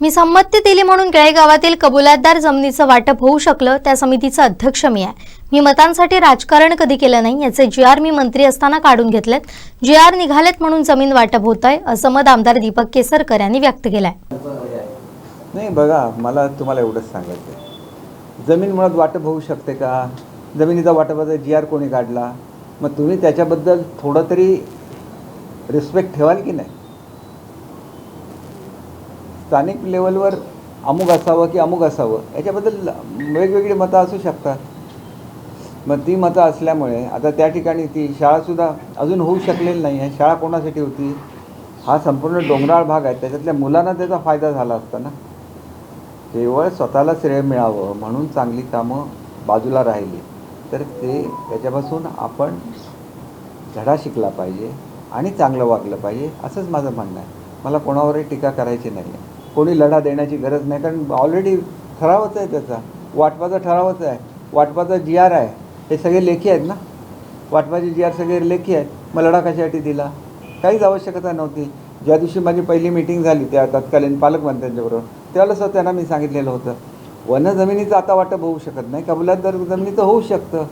मी संमती दिली म्हणून केळेगावातील कबुलातदार जमिनीचं वाटप होऊ शकलं त्या समितीचं अध्यक्ष मी आहे. मी मतांसाठी राजकारण कधी केलं नाही याचे जी आर मी मंत्री असताना काढून घेतलेत. जी आर निघालेत म्हणून जमीन वाटप होत आहे असं मत आमदार दीपक केसरकर यांनी व्यक्त केलंय. नाही बघा मला तुम्हाला एवढंच सांगायचं जमीन मुळात वाटप होऊ शकते का? जमिनीचा वाटपाचा जी आर कोणी काढला? मग तुम्ही त्याच्याबद्दल थोडं तरी रिस्पेक्ट ठेवाल की नाही? स्थानिक लेवलवर अमुक असावं की अमुक असावं याच्याबद्दल वेगवेगळी मतं असू शकतात. मग ती मतं असल्यामुळे आता त्या ठिकाणी ती शाळासुद्धा अजून होऊ शकलेली नाही. आहे शाळा कोणासाठी होती? हा संपूर्ण डोंगराळ भाग आहे. त्याच्यातल्या मुलांना त्याचा फायदा झाला असता ना? केवळ स्वतःला श्रेय मिळावं म्हणून चांगली कामं बाजूला राहिली. तर ते त्याच्यापासून आपण धडा शिकला पाहिजे आणि चांगलं वागलं पाहिजे असंच माझं म्हणणं आहे. मला कोणावरही टीका करायची नाही आहे कोणी लढा देण्याची गरज नाही. कारण ऑलरेडी ठरावच आहे त्याचा. वाटपाचा ठरावच आहे. वाटपाचा जी आर आहे. हे सगळे लेखी आहेत ना? वाटपाचे जी आर सगळे लेखी आहेत. मग लढा कशासाठी दिला? काहीच आवश्यकता नव्हती. ज्या दिवशी माझी पहिली मिटिंग झाली त्या तत्कालीन पालकमंत्र्यांच्याबरोबर त्यावेळेला त्यांना मी सांगितलेलं होतं. वन जमिनीचं आता वाटप होऊ शकत नाही. कबलातदार जमिनीचं होऊ शकतं.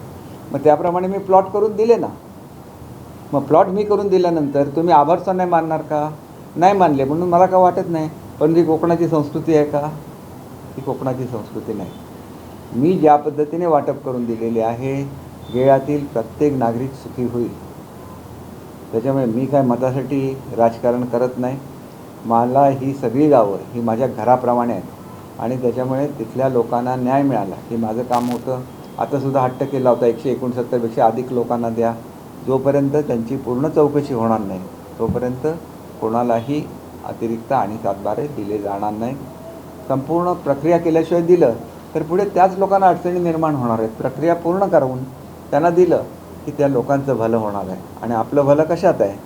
मग त्याप्रमाणे मी प्लॉट करून दिले ना. मग प्लॉट मी करून दिल्यानंतर तुम्ही आभारचा नाही मानणार का? नाही मानले. म्हणून मला का वाटत नाही? पण ती कोकणाची संस्कृती आहे का? ती कोकणाची संस्कृती नाही. मी ज्या पद्धतीने वाटप करून दिलेले आहे गेळातील प्रत्येक नागरिक सुखी होईल. त्याच्यामुळे मी काय मतासाठी राजकारण करत नाही. मला ही सगळी गावं ही माझ्या घराप्रमाणे आहेत. आणि त्याच्यामुळे तिथल्या लोकांना न्याय मिळाला. की माझं काम होतं. आतासुद्धा हट्ट केला होता एकशे एकोणसत्तरपेक्षा अधिक लोकांना द्या. जोपर्यंत त्यांची पूर्ण चौकशी होणार नाही तोपर्यंत कोणालाही अतिरिक्त आणि सातबारे दिले जाणार नाही. संपूर्ण प्रक्रिया केल्याशिवाय दिलं तर पुढे त्याच लोकांना अडचणी निर्माण होणार आहेत. प्रक्रिया पूर्ण करून त्यांना दिलं की त्या लोकांचं भलं होणार आहे. आणि आपलं भलं कशात आहे?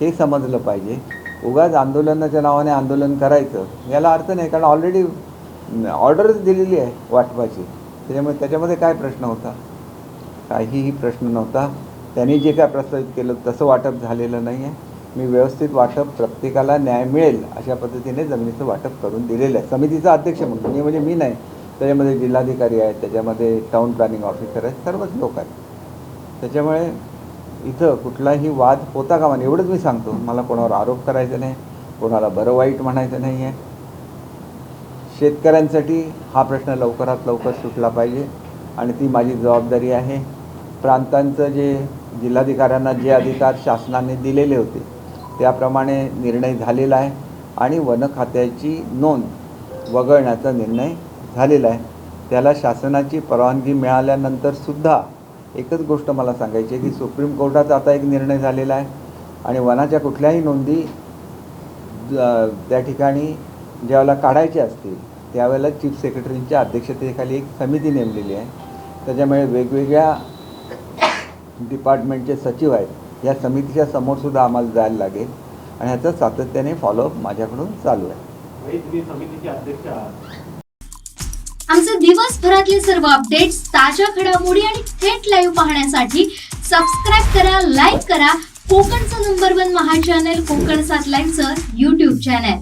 हे समजलं पाहिजे. उगाच आंदोलनाच्या नावाने आंदोलन करायचं याला अर्थ नाही कारण ऑलरेडी ऑर्डरच दिलेली आहे वाटपाची. त्याच्यामुळे त्याच्यामध्ये काय प्रश्न होता? काहीही प्रश्न नव्हता. त्यांनी जे काय प्रस्तावित केलं तसं वाटप झालेलं नाही आहे मी व्यवस्थित वाटप प्रत्येकाला न्याय मिळेल अशा पद्धतीने जमिनीचं वाटप करून दिलेलं आहे. समितीचा अध्यक्ष म्हणून म्हणजे मी नाही. त्याच्यामध्ये जिल्हाधिकारी आहेत त्याच्यामध्ये टाऊन प्लॅनिंग ऑफिसर आहेत सर्वच लोक आहेत. त्याच्यामुळे इथं कुठलाही वाद होता कामा नये एवढंच मी सांगतो. मला कोणावर आरोप करायचा नाही कोणाला बरं वाईट म्हणायचं नाही आहे शेतकऱ्यांसाठी हा प्रश्न लवकरात लवकर सुटला पाहिजे आणि ती माझी जबाबदारी आहे. प्रांतांचं जे जिल्हाधिकाऱ्यांना जे अधिकार शासनाने दिलेले होते त्याप्रमाणे निर्णय झालेला आहे आणि वन खात्याची नोंद वगळण्याचा निर्णय झालेला आहे. त्याला शासनाची परवानगी मिळाल्यानंतरसुद्धा एकच गोष्ट मला सांगायची आहे की सुप्रीम कोर्टाचा आता एक निर्णय झालेला आहे आणि वनाच्या कुठल्याही नोंदी त्या ठिकाणी ज्यावेळेला काढायची असतील त्यावेळेला चीफ सेक्रेटरींच्या अध्यक्षतेखाली एक समिती नेमलेली आहे. त्याच्यामुळे वेगवेगळ्या डिपार्टमेंटचे सचिव आहेत. या समितीच्या समोरसुद्धा आम्हाला जायला लागेल. आणि ह्याचं सातत्याने फॉलोअप माझ्याकडून चालू आहे. आमचे दिवसभरातले सर्व अपडेट्स ताज्या घडामोडी आणि थेट लाईव्ह पाहण्यासाठी सबस्क्राईब करा लाईक करा. कोकणचं नंबर वन महा चॅनल कोकण सात लाईनचं युट्यूब चॅनल